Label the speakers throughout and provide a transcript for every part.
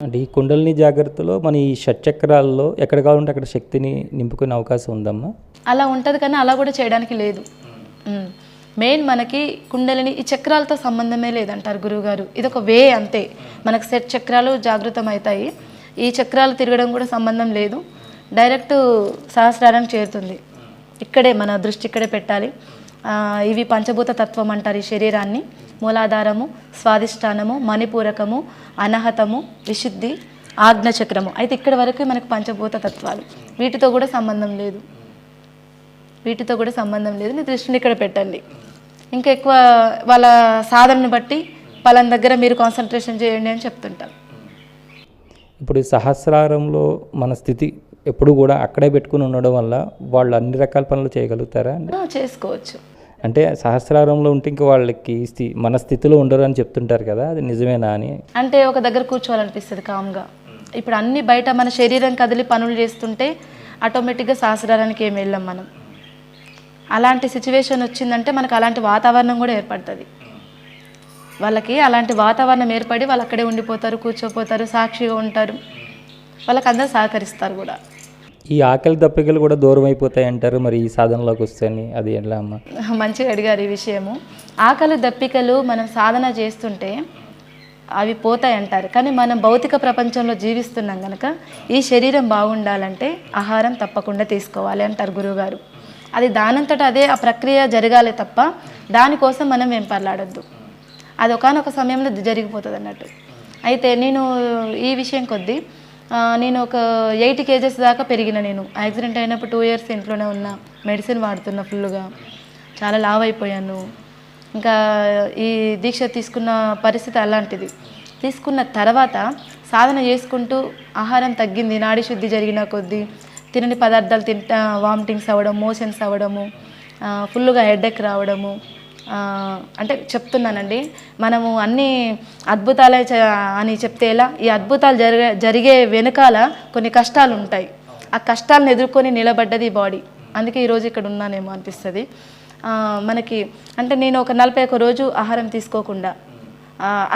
Speaker 1: అంటే ఈ కుండలిని జాగ్రత్తలో మన ఈ షట్చక్రాల్లో ఎక్కడ కావాలంటే అక్కడ శక్తిని నింపుకునే అవకాశం ఉందమ్మా?
Speaker 2: అలా ఉంటుంది కానీ అలా కూడా చేయడానికి లేదు. మెయిన్ మనకి కుండలిని ఈ చక్రాలతో సంబంధమే లేదంటారు గురువుగారు. ఇది ఒక వే అంతే. మనకు సెట్ చక్రాలు జాగృతం అవుతాయి ఈ చక్రాలు తిరగడం కూడా సంబంధం లేదు. డైరెక్ట్ సహస్రారానికి చేరుతుంది. ఇక్కడే మన దృష్టి ఇక్కడే పెట్టాలి. ఇవి పంచభూత తత్వం అంటారు ఈ శరీరాన్ని. మూలాధారము స్వాదిష్టానము మణిపూరకము అనహతము విశుద్ధి ఆజ్ఞచక్రము అయితే ఇక్కడ వరకు మనకు పంచభూత తత్వాలు. వీటితో కూడా సంబంధం లేదు. వీటితో కూడా సంబంధం లేదు. మీ దృష్టిని ఇక్కడ పెట్టండి. ఇంకా ఎక్కువ వాళ్ళ సాధనని బట్టి పలాన దగ్గర మీరు కాన్సన్ట్రేషన్ చేయండి అని చెప్తుంటాం
Speaker 1: ఇప్పుడు ఈ సహస్రారంలో మన స్థితి ఎప్పుడు కూడా అక్కడే పెట్టుకుని ఉండడం వల్ల వాళ్ళు అన్ని రకాల పనులు చేయగలుగుతారా?
Speaker 2: చేసుకోవచ్చు.
Speaker 1: అంటే సహస్రారంలో ఉంటే ఇంకా వాళ్ళకి స్థి మన స్థితిలో ఉండరు అని చెప్తుంటారు కదా అది నిజమేనా అని?
Speaker 2: అంటే ఒక దగ్గర కూర్చోవాలనిపిస్తుంది కామ్గా ఇప్పుడు అన్ని బయట మన శరీరం కదిలి పనులు చేస్తుంటే ఆటోమేటిక్గా సహస్రారానికి ఏం వెళ్ళాం మనం. అలాంటి సిచ్యువేషన్ వచ్చిందంటే మనకు అలాంటి వాతావరణం కూడా ఏర్పడుతుంది. వాళ్ళకి అలాంటి వాతావరణం ఏర్పడి వాళ్ళు అక్కడే ఉండిపోతారు కూర్చోపోతారు సాక్షిగా ఉంటారు. వాళ్ళకి అందరూ సహకరిస్తారు కూడా.
Speaker 1: ఈ ఆకలి దప్పికలు కూడా దూరం అయిపోతాయి అంటారు మరి ఈ సాధనలోకి వస్తాయని అది ఎలా అమ్మా?
Speaker 2: మంచిగా అడిగారు ఈ విషయము. ఆకలి దప్పికలు మనం సాధన చేస్తుంటే అవి పోతాయి అంటారు. కానీ మనం భౌతిక ప్రపంచంలో జీవిస్తున్నాం కనుక ఈ శరీరం బాగుండాలంటే ఆహారం తప్పకుండా తీసుకోవాలి అంటారు గురువుగారు. అది దానంతట అదే ఆ ప్రక్రియ జరగాలి తప్ప దానికోసం మనం వెంపర్లాడొద్దు అది ఒకనొక సమయంలో జరిగిపోతుంది అన్నట్టు అయితే నేను ఈ విషయం కొద్దీ నేను ఒక ఎయిట్ కేజెస్ దాకా పెరిగిన నేను. యాక్సిడెంట్ అయినప్పుడు టూ ఇయర్స్ ఇంట్లోనే ఉన్నా మెడిసిన్ వాడుతున్నా ఫుల్గా చాలా లావ్ అయిపోయాను ఇంకా ఈ దీక్ష తీసుకున్న పరిస్థితి అలాంటిది. తీసుకున్న తర్వాత సాధన చేసుకుంటూ ఆహారం తగ్గింది. నాడి శుద్ధి జరిగిన కొద్దీ తినని పదార్థాలు తింటా వామిటింగ్స్ అవ్వడం మోషన్స్ అవ్వడము ఫుల్గా హెడేక్ రావడము అంటే చెప్తున్నానండి. మనము అన్ని అద్భుతాలే అని చెప్తే ఎలా? ఈ అద్భుతాలు జరిగే జరిగే వెనకాల కొన్ని కష్టాలు ఉంటాయి ఆ కష్టాలను ఎదుర్కొని నిలబడ్డది బాడీ. అందుకే ఈరోజు ఇక్కడ ఉన్నానేమో అనిపిస్తుంది. మనకి అంటే నేను ఒక నలభై ఒక రోజు ఆహారం తీసుకోకుండా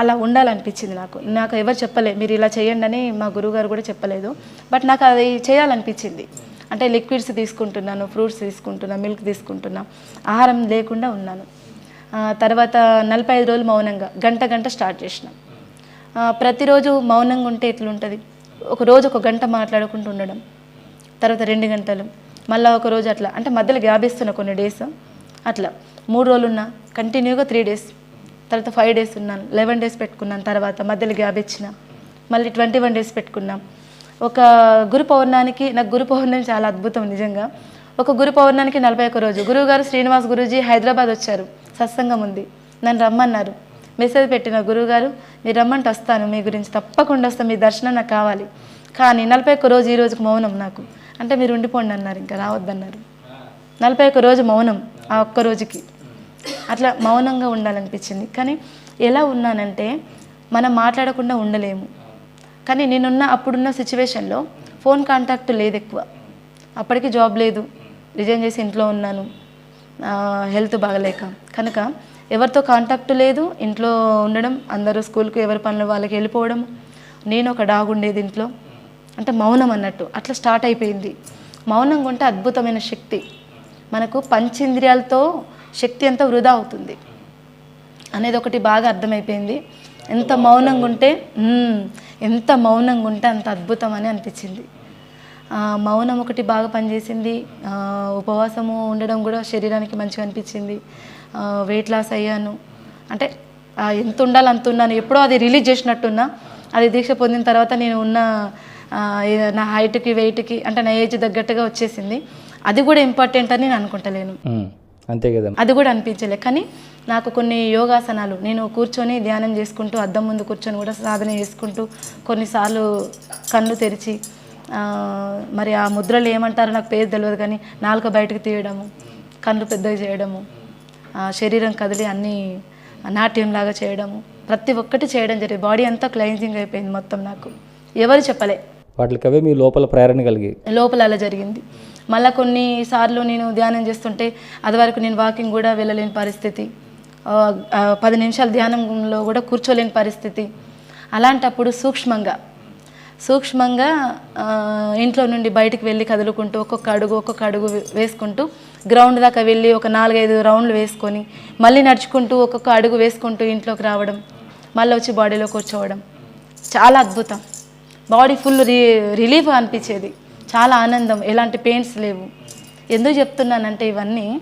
Speaker 2: అలా ఉండాలనిపించింది నాకు. నాకు ఎవరు చెప్పలే మీరు ఇలా చేయండి అని మా గురువుగారు కూడా చెప్పలేదు. బట్ నాకు అది చేయాలనిపించింది. అంటే లిక్విడ్స్ తీసుకుంటున్నాను ఫ్రూట్స్ తీసుకుంటున్నా మిల్క్ తీసుకుంటున్నా ఆహారం లేకుండా ఉన్నాను. తర్వాత నలభై ఐదు రోజులు మౌనంగా గంట గంట స్టార్ట్ చేసిన. ప్రతిరోజు మౌనంగా ఉంటే ఎట్లుంటుంది? ఒక రోజు ఒక గంట మాట్లాడుకుంటూ ఉండడం తర్వాత రెండు గంటలు మళ్ళీ ఒక రోజు అట్లా. అంటే మధ్యలో గ్యాప్ ఇస్తున్నా కొన్ని డేస్ అట్లా. మూడు రోజులున్నా కంటిన్యూగా త్రీ డేస్ తర్వాత ఫైవ్ డేస్ ఉన్నాను. లెవెన్ డేస్ పెట్టుకున్నాను తర్వాత మధ్యలో గ్యాప్ ఇచ్చిన. మళ్ళీ ట్వంటీ వన్ డేస్ పెట్టుకున్నాం. ఒక గురు పౌర్ణానికి నాకు గురు పౌర్ణమి చాలా అద్భుతం నిజంగా. ఒక గురు పౌర్ణానికి నలభై ఒక్క రోజు. గురువుగారు శ్రీనివాస్ గురూజీ హైదరాబాద్ వచ్చారు. సత్సంగం ఉంది. నన్ను రమ్మన్నారు. మెసేజ్ పెట్టిన గురువుగారు మీరు రమ్మంటే వస్తాను. మీ గురించి తప్పకుండా వస్తాను. మీ దర్శనం నాకు కావాలి. కానీ నలభై ఒక్క రోజు ఈ రోజుకు మౌనం నాకు. అంటే మీరు ఉండిపోండి అన్నారు. ఇంకా రావద్దన్నారు. నలభై ఒక్క రోజు మౌనం ఆ ఒక్క రోజుకి. అట్లా మౌనంగా ఉండాలనిపించింది. కానీ ఎలా ఉన్నానంటే మనం మాట్లాడకుండా ఉండలేము. కానీ నేనున్న అప్పుడున్న సిచ్యువేషన్లో ఫోన్ కాంటాక్ట్ లేదు ఎక్కువ అప్పటికి జాబ్ లేదు. రిజైన్ చేసి ఇంట్లో ఉన్నాను. హెల్త్ బాగలేక. కనుక ఎవరితో కాంటాక్ట్ లేదు. ఇంట్లో ఉండడం అందరూ స్కూల్కి ఎవరి పనులు వాళ్ళకి వెళ్ళిపోవడం. నేను ఒక డాగ్ ఉండేది ఇంట్లో. అంటే మౌనం అన్నట్టు. అట్లా స్టార్ట్ అయిపోయింది. మౌనంగా ఉంటే అద్భుతమైన శక్తి. మనకు పంచేంద్రియాలతో శక్తి ఎంత వృధా అవుతుంది. అనేది ఒకటి బాగా అర్థమైపోయింది. ఎంత మౌనంగా ఉంటే ఎంత మౌనంగా ఉంటే అంత అద్భుతం అని అనిపించింది మౌనం ఒకటి బాగా పనిచేసింది. ఉపవాసము ఉండడం కూడా శరీరానికి మంచిగా అనిపించింది. వెయిట్ లాస్ అయ్యాను. అంటే ఎంత ఉండాలి అంత ఉన్నాను. ఎప్పుడో అది రిలీజ్ చేసినట్టున్నా అది దీక్ష పొందిన తర్వాత నేను ఉన్న నా హైట్కి వెయిట్కి అంటే నా ఏజ్ తగ్గట్టుగా వచ్చేసింది. అది కూడా ఇంపార్టెంట్ అని నేను అనుకుంటలేను.
Speaker 1: అంతే కదా.
Speaker 2: అది కూడా అనిపించలే. కానీ నాకు కొన్ని యోగాసనాలు నేను కూర్చొని ధ్యానం చేసుకుంటూ అద్దం ముందు కూర్చొని కూడా సాధన చేసుకుంటూ కొన్నిసార్లు కళ్ళు తెరిచి మరి ఆ ముద్రలు ఏమంటారో నాకు పేరు తెలియదు కానీ నాలుక బయటకు తీయడము కళ్ళు పెద్దగా చేయడము శరీరం కదిలి అన్ని నాట్యంలాగా చేయడము ప్రతి ఒక్కటి చేయడం జరిగింది. బాడీ అంతా క్లైన్జింగ్ అయిపోయింది మొత్తం నాకు. ఎవరు చెప్పలే.
Speaker 1: వాటికవే మీ లోపల ప్రేరణ కలిగి.
Speaker 2: లోపల అలా జరిగింది. మళ్ళీ కొన్నిసార్లు నేను ధ్యానం చేస్తుంటే అది వరకు నేను వాకింగ్ కూడా వెళ్ళలేని పరిస్థితి. పది నిమిషాలు ధ్యానంలో కూడా కూర్చోలేని పరిస్థితి. అలాంటప్పుడు సూక్ష్మంగా సూక్ష్మంగా ఇంట్లో నుండి బయటికి వెళ్ళి కదులుకుంటూ ఒక్కొక్క అడుగు ఒక్కొక్క అడుగు వేసుకుంటూ గ్రౌండ్ దాకా వెళ్ళి ఒక నాలుగైదు రౌండ్లు వేసుకొని మళ్ళీ నడుచుకుంటూ ఒక్కొక్క అడుగు వేసుకుంటూ ఇంట్లోకి రావడం మళ్ళీ వచ్చి బాడీలో కూర్చోవడం. చాలా అద్భుతం. బాడీ ఫుల్ రి రిలీఫ్ అనిపించేది. చాలా ఆనందం. ఎలాంటి పెయిన్స్ లేవు. ఎందుకు చెప్తున్నానంటే ఇవన్నీ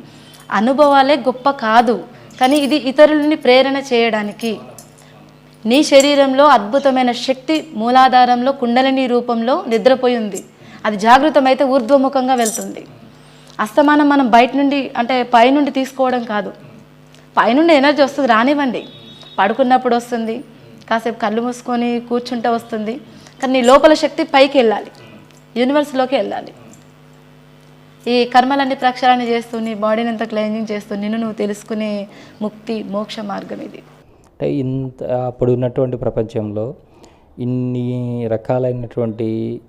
Speaker 2: అనుభవాలే గొప్ప కాదు. కానీ ఇది ఇతరులని ప్రేరణ చేయడానికి. నీ శరీరంలో అద్భుతమైన శక్తి మూలాధారంలో కుండలిని రూపంలో నిద్రపోయి ఉంది. అది జాగృతమైతే ఊర్ధ్వముఖంగా వెళ్తుంది. అస్తమానం మనం బయట నుండి అంటే పైనుండి తీసుకోవడం కాదు. పైనుండి ఎనర్జీ వస్తుంది రానివ్వండి. పడుకున్నప్పుడు వస్తుంది కాసేపు కళ్ళు మూసుకొని కూర్చుంటే వస్తుంది. కానీ నీ లోపల శక్తి పైకి వెళ్ళాలి. యూనివర్స్లోకి వెళ్ళాలి. ఈ కర్మలన్నీ ప్రక్షాళన చేస్తూ నీ బాడీని అంతా క్లెన్జింగ్ చేస్తూ నిన్ను నువ్వు తెలుసుకునే ముక్తి మోక్ష మార్గం ఇది.
Speaker 1: అంటే ఇంత అప్పుడు ఉన్నటువంటి ప్రపంచంలో ఇన్ని రకాలైనటువంటి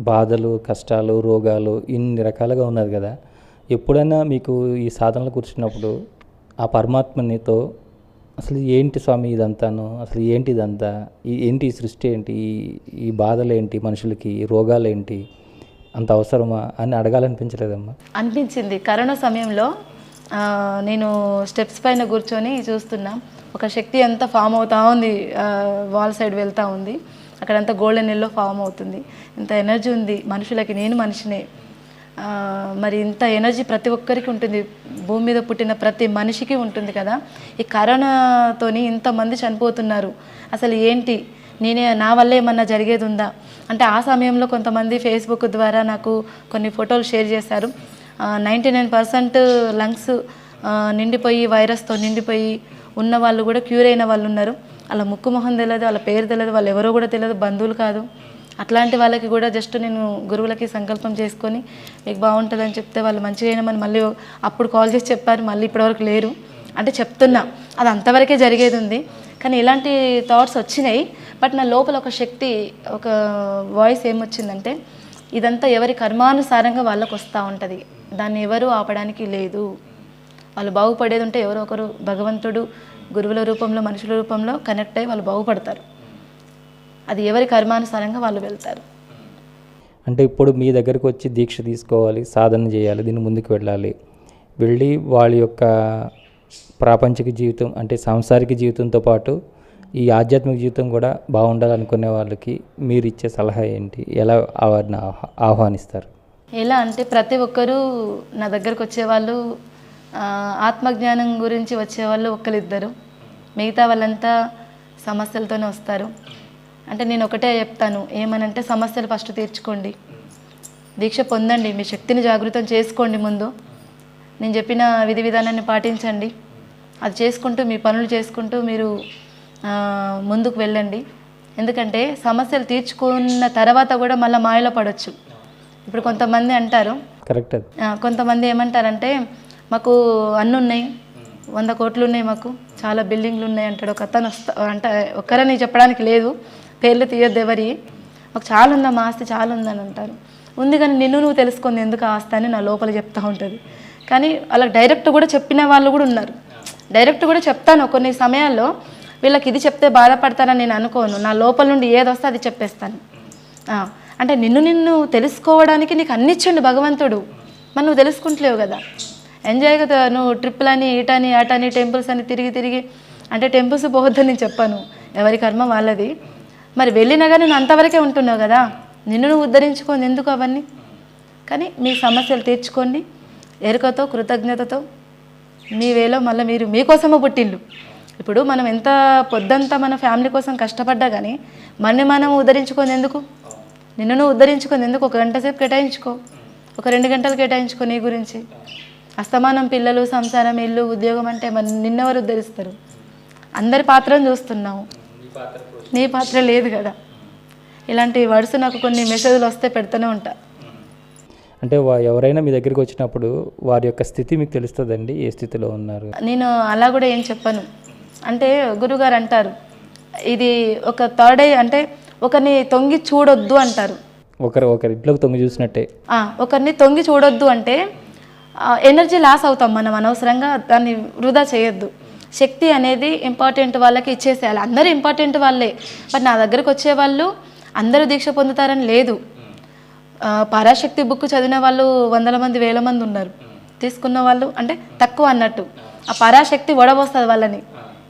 Speaker 1: బాధలు కష్టాలు రోగాలు ఇన్ని రకాలుగా ఉన్నది కదా. ఎప్పుడైనా మీకు ఈ సాధనలు కూర్చున్నప్పుడు ఆ పరమాత్మనితో అసలు ఏంటి స్వామి ఇదంతాను? అసలు ఏంటి ఇదంతా ఈ ఏంటి ఈ సృష్టి ఏంటి? ఈ- ఈ బాధలు ఏంటి మనుషులకి? ఈ రోగాలు ఏంటి అంత అవసరమా? అని అడగాలనిపించలేదమ్మా.
Speaker 2: అనిపించింది. కరోనా సమయంలో నేను స్టెప్స్ పైన కూర్చొని చూస్తున్నా. ఒక శక్తి అంతా ఫామ్ అవుతా ఉంది. వాల్ సైడ్ వెళ్తూ ఉంది. అక్కడంతా గోల్డెన్ ఎల్లో ఫామ్ అవుతుంది. ఇంత ఎనర్జీ ఉంది. మనుషులకి నేను మనిషినే. మరి ఇంత ఎనర్జీ ప్రతి ఒక్కరికి ఉంటుంది. భూమి మీద పుట్టిన ప్రతి మనిషికి ఉంటుంది కదా. ఈ కరోనాతోని ఇంతమంది చనిపోతున్నారు. అసలు ఏంటి? నేనే నా వల్ల ఏమన్నా జరిగేది ఉందా అంటే ఆ సమయంలో కొంతమంది ఫేస్బుక్ ద్వారా నాకు కొన్ని ఫోటోలు షేర్ చేశారు. నైంటీ నైన్ పర్సెంట్ లంగ్స్ నిండిపోయి వైరస్తో నిండిపోయి ఉన్న వాళ్ళు కూడా క్యూర్ అయిన వాళ్ళు ఉన్నారు వాళ్ళ ముక్కు మొహం తెలియదు వాళ్ళ పేరు తెలియదు వాళ్ళు ఎవరో కూడా తెలియదు బంధువులు కాదు. అట్లాంటి వాళ్ళకి కూడా జస్ట్ నేను గురువులకి సంకల్పం చేసుకొని మీకు బాగుంటుందని చెప్తే వాళ్ళు మంచిగా అయినామని మళ్ళీ అప్పుడు కాల్ చేసి చెప్పారు మళ్ళీ ఇప్పటివరకు లేరు. అంటే చెప్తున్నా అది అంతవరకే జరిగేది ఉంది. కానీ ఇలాంటి థాట్స్ వచ్చినాయి. బట్ నా లోపల ఒక శక్తి ఒక వాయిస్ ఏమొచ్చిందంటే ఇదంతా ఎవరి కర్మానుసారంగా వాళ్ళకు వస్తూ ఉంటుంది. దాన్ని ఎవరు ఆపడానికి లేదు. వాళ్ళు బాగుపడేది ఉంటే ఎవరో ఒకరు భగవంతుడు గురువుల రూపంలో మనుషుల రూపంలో కనెక్ట్ అయ్యి వాళ్ళు బాగుపడతారు. అది ఎవరి కర్మానుసారంగా వాళ్ళు వెళ్తారు.
Speaker 1: అంటే ఇప్పుడు మీ దగ్గరకు వచ్చి దీక్ష తీసుకోవాలి సాధన చేయాలి దీన్ని ముందుకు వెళ్ళాలి. వెళ్ళి వాళ్ళ యొక్క ప్రాపంచిక జీవితం అంటే సాంసారిక జీవితంతో పాటు ఈ ఆధ్యాత్మిక జీవితం కూడా బాగుండాలనుకునే వాళ్ళకి మీరు ఇచ్చే సలహా ఏంటి? ఎలా వారిని ఆహ్వా- ఆహ్వానిస్తారు?
Speaker 2: ఎలా అంటే ప్రతి ఒక్కరూ నా దగ్గరకు వచ్చేవాళ్ళు ఆత్మజ్ఞానం గురించి వచ్చేవాళ్ళు ఒక్కరిద్దరు మిగతా వాళ్ళంతా సమస్యలతోనే వస్తారు. అంటే నేను ఒకటే చెప్తాను ఏమనంటే సమస్యలు ఫస్ట్ తీర్చుకోండి. దీక్ష పొందండి మీ శక్తిని జాగృతం చేసుకోండి ముందు. నేను చెప్పిన విధి విధానాన్ని పాటించండి. అది చేసుకుంటూ మీ పనులు చేసుకుంటూ మీరు ముందుకు వెళ్ళండి. ఎందుకంటే సమస్యలు తీర్చుకున్న తర్వాత కూడా మళ్ళీ మాయలో పడవచ్చు ఇప్పుడు కొంతమంది అంటారు
Speaker 1: కరెక్ట్
Speaker 2: కొంతమంది ఏమంటారంటే మాకు అన్ని ఉన్నాయి వంద కోట్లు ఉన్నాయి మాకు చాలా బిల్డింగ్లు ఉన్నాయి అంటాడు ఒక అతను వస్తా అంటే ఒక్కరని చెప్పడానికి లేదు. పేర్లు తీయద్దు ఎవరి? మాకు చాలా ఉందా మా ఆస్తి చాలా ఉందని అంటారు. ఉంది కానీ నిన్ను నువ్వు తెలుసుకుంది ఎందుకు ఆస్తి అని నా లోపల చెప్తూ ఉంటుంది. కానీ అలా డైరెక్ట్ కూడా చెప్పిన వాళ్ళు కూడా ఉన్నారు. డైరెక్ట్ కూడా చెప్తాను. కొన్ని సమయాల్లో వీళ్ళకి ఇది చెప్తే బాధపడతారని నేను అనుకోను. నా లోపల నుండి ఏదొస్తే వస్తే అది చెప్పేస్తాను. అంటే నిన్ను నిన్ను తెలుసుకోవడానికి నీకు అన్నిచ్చిండు భగవంతుడు. మరి నువ్వు తెలుసుకుంటలేవు కదా. ఎంజాయ్ కదా నువ్వు ట్రిప్పులని ఇటని అటని టెంపుల్స్ అని తిరిగి తిరిగి. అంటే టెంపుల్స్ పోవద్దని నేను చెప్పాను. ఎవరి కర్మ వాళ్ళది. మరి వెళ్ళినా కానీ నువ్వు అంతవరకే ఉంటున్నావు కదా. నిన్ను నువ్వు ఉద్ధరించుకోండి ఎందుకు అవన్నీ? కానీ మీ సమస్యలు తీర్చుకోండి. ఎరుకతో కృతజ్ఞతతో మీ వేలో మళ్ళీ మీరు మీకోసమే పుట్టిండు ఇప్పుడు మనం ఎంత పొద్దంతా మన ఫ్యామిలీ కోసం కష్టపడ్డా కానీ మన్ని మనం ఉద్ధరించుకొని ఎందుకు? నిన్ను నువ్వు ఉద్ధరించుకొని ఎందుకు? ఒక గంట సేపు కేటాయించుకో. ఒక రెండు గంటలు కేటాయించుకో నీ గురించి. అస్తమానం పిల్లలు సంసారం ఇల్లు ఉద్యోగం అంటే మన నిన్నెవరు ఉద్ధరిస్తారు? అందరి పాత్రను చూస్తున్నావు. నీ పాత్ర లేదు కదా. ఇలాంటి వర్డ్స్ నాకు కొన్ని మెసేజ్లు వస్తే పెడుతూనే ఉంటా.
Speaker 1: అంటే ఎవరైనా మీ దగ్గరికి వచ్చినప్పుడు వారి యొక్క స్థితి మీకు తెలుస్తుందండి? ఏ స్థితిలో ఉన్నారు?
Speaker 2: నేను అలా కూడా ఏం చెప్పను. అంటే గురుగారు అంటారు ఇది ఒక థర్డ్ ఐ అంటే ఒకరిని తొంగి చూడొద్దు అంటారు.
Speaker 1: ఒకరు ఒకరి ఇంట్లోకి తొంగి చూసినట్టే.
Speaker 2: ఒకరిని తొంగి చూడొద్దు అంటే ఎనర్జీ లాస్ అవుతాం మనం అనవసరంగా దాన్ని వృధా చేయొద్దు. శక్తి అనేది ఇంపార్టెంట్ వాళ్ళకి ఇచ్చేసేయాలి. అందరూ ఇంపార్టెంట్ వాళ్ళే. బట్ నా దగ్గరకు వచ్చే వాళ్ళు అందరూ దీక్ష పొందుతారని లేదు. పరాశక్తి బుక్ చదివిన వాళ్ళు వందల మంది వేల మంది ఉన్నారు. తీసుకున్న వాళ్ళు అంటే తక్కువ అన్నట్టు. ఆ పరాశక్తి వడబోస్తుంది వాళ్ళని.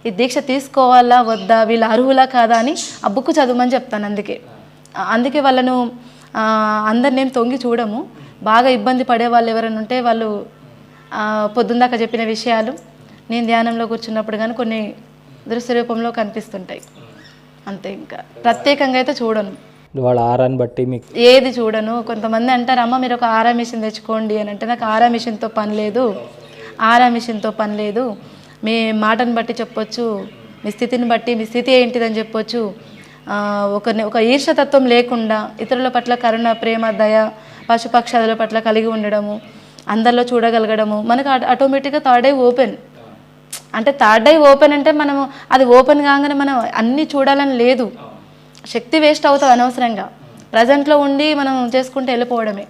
Speaker 2: ఈ దీక్ష తీసుకోవాలా వద్దా వీళ్ళు అర్హులా కాదా అని ఆ బుక్ చదవమని చెప్తాను అందుకే. అందుకే వాళ్ళను ఆ, అందరిని తొంగి చూడము. బాగా ఇబ్బంది పడే వాళ్ళు ఎవరైనా ఉంటే వాళ్ళు ఆ, పొద్దుందాకా చెప్పిన విషయాలు నేను ధ్యానంలో కూర్చున్నప్పుడు కానీ కొన్ని దృశ్య రూపంలో కనిపిస్తుంటాయి. అంతే ఇంకా. ప్రత్యేకంగా అయితే చూడను.
Speaker 1: వాళ్ళ ఆరాన్ని బట్టి మీకు
Speaker 2: ఏది చూడను. కొంతమంది అంటారు అమ్మ మీరు ఒక ఆరా మిషన్ తెచ్చుకోండి అని అంటే నాకు ఆరా మిషన్తో పని లేదు. ఆరా మిషన్తో పని లేదు. మీ మాటను బట్టి చెప్పొచ్చు. మీ స్థితిని బట్టి మీ స్థితి ఏంటిదని చెప్పొచ్చు. ఒకరిని ఒక ఈర్షతత్వం లేకుండా ఇతరుల పట్ల కరుణ ప్రేమ దయ పశుపక్షాదుల పట్ల కలిగి ఉండడము అందరిలో చూడగలగడము మనకు ఆటోమేటిక్గా థర్డ్ ఐ ఓపెన్. అంటే థర్డ్ ఐ ఓపెన్ అంటే మనము అది ఓపెన్ కాగానే మనం అన్నీ చూడాలని లేదు. శక్తి వేస్ట్ అవుతుంది అనవసరంగా. ప్రజెంట్లో ఉండి మనం చేసుకుంటే వెళ్ళిపోవడమే.